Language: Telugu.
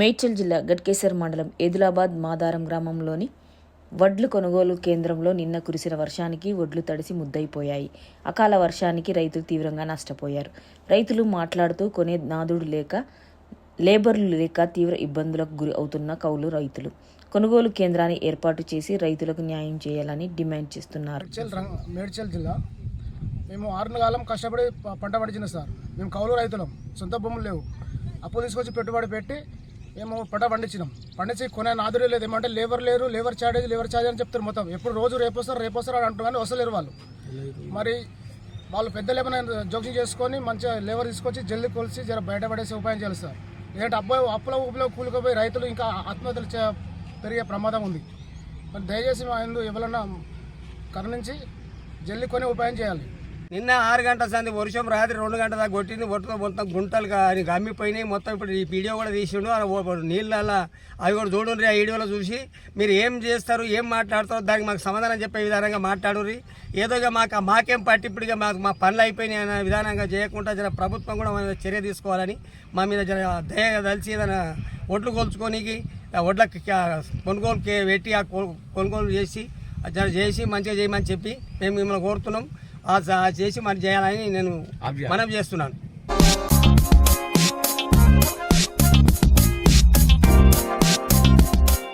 మేడ్చల్ జిల్లా గట్కేసర్ మండలం ఏదిలాబాద్ మాదారం గ్రామంలోని వడ్లు కొనుగోలు కేంద్రంలో నిన్న కురిసిన వర్షానికి వడ్లు తడిసి ముద్దయిపోయాయి. అకాల వర్షానికి రైతులు తీవ్రంగా నష్టపోయారు. రైతులు మాట్లాడుతూ కొనే నాదుడు లేక లేబర్లు లేక తీవ్ర ఇబ్బందులకు గురి అవుతున్న కౌలు రైతులు. కొనుగోలు కేంద్రాన్ని ఏర్పాటు చేసి రైతులకు న్యాయం చేయాలని డిమాండ్ చేస్తున్నారు. మేడ్చల్ మేడ్చల్ జిల్లా. మేము ఆరు కాలం కష్టపడి పంట పండించిన సార్. మేము కౌలు రైతులం. సొంత భూములు లేవు. అప్పు తీసుకొచ్చి పెట్టుబడి పెట్టి మేము పంట పండించినాం. పండించి కొనే నాదుడే లేదు. ఏమంటే లేబర్ లేరు లేబర్ చార్జెస్ లేబర్ చార్జ్ అని చెప్తారు మొత్తం. ఎప్పుడు రోజు రేపు వస్తారు రేపు వస్తారు అని అంటారు కానీ వస్తలేరు వాళ్ళు. మరి వాళ్ళు పెద్దలు ఏమైనా జోక్యం చేసుకొని మంచిగా లేబర్ తీసుకొచ్చి జల్దీ కొలిసి జర బయటపడేసి ఉపాయం చేస్తారు లేదంటే అబ్బాయి అప్పుల ఊపిలో కూలిపోయి రైతులు ఇంకా ఆత్మహత్యలు చే- పెరిగే ప్రమాదం ఉంది. మరి దయచేసి మా ఎందు ఎవరన్నా కరుణించి జల్దీ కొని ఉపాయం చేయాలి. నిన్న ఆరు గంటల సంది వర్షం రాత్రి రెండు గంటల దాకా కొట్టింది ఒట్టుతో మొత్తం గుంటలు కానీ గమ్మిపోయినాయి మొత్తం ఇప్పుడు ఈ వీడియో కూడా తీసిండు. అలా నీళ్ళ అవి కూడా చూడండి ఆ వీడియోలో చూసి. మీరు ఏం చేస్తారు ఏం మాట్లాడతారు దానికి మాకు సమాధానం చెప్పే విధానంగా మాట్లాడుర్రి. ఏదోగా మాకు మాకేం పట్టిప్పుడుగా మాకు మా పనులు అయిపోయినాయి అనే విధానంగా చేయకుండా జర ప్రభుత్వం కూడా మన చర్య తీసుకోవాలని మా మీద జర దయగా దలిచి ఏదైనా ఒడ్లు కొలుచుకోనికి ఆ కొనుగోలు పెట్టి ఆ కొ- కొనుగోలు చేసి జర చేసి మంచిగా చేయమని చెప్పి మేము మిమ్మల్ని కోరుతున్నాం. చేసి మరి చేయాలని నేను మనం చేస్తున్నాను.